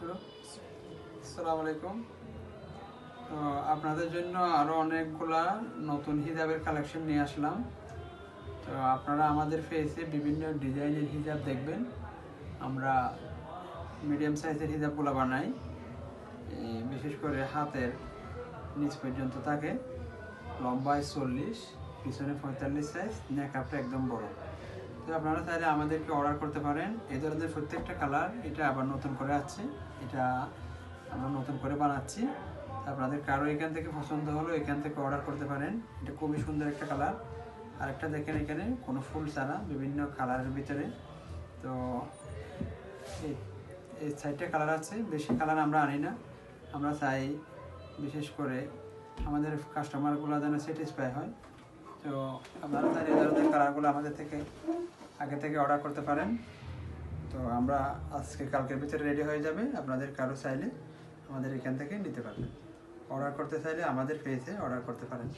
Hello আসসালামু আলাইকুম তো আপনাদের জন্য আরও অনেকগুলা নতুন হিজাবের কালেকশন নিয়ে আসলাম। তো আপনারা আমাদের ফেসে বিভিন্ন ডিজাইনের হিজাব দেখবেন। আমরা মিডিয়াম সাইজের হিজাবগুলো বানাই বিশেষ করে হাতের নিচ পর্যন্ত থাকে। লম্বায় চল্লিশ, পিছনে পঁয়তাল্লিশ সাইজ নেকআপটা একদম বড়। তো আপনারা চাইলে আমাদেরকে অর্ডার করতে পারেন। এই ধরনের প্রত্যেকটা কালার এটা আবার নতুন করে আছে। এটা আমরা নতুন করে বানাচ্ছি। আপনাদের কারও এখান থেকে পছন্দ হলো, এখান থেকে অর্ডার করতে পারেন। এটা খুবই সুন্দর একটা কালার আরেকটা দেখেন এখানে, কোনো ফুল ছাড়া, বিভিন্ন কালারের ভিতরে। তো এই সাইডটা কালার আছে। বেশি কালার আমরা আনি না। আমরা চাই বিশেষ করে আমাদের কাস্টমারগুলো যেন স্যাটিসফাই হয়। তো আপনারা চাইলে এই ধরনের কালারগুলো আমাদের থেকে আগে থেকে অর্ডার করতে পারেন। তো আমরা আজকে কালকের ভিতরে রেডি হয়ে যাবে। আপনাদের কারও চাইলে আমাদের এখান থেকে নিতে পারবেন। অর্ডার করতে চাইলে আমাদের পেজে অর্ডার করতে পারেন।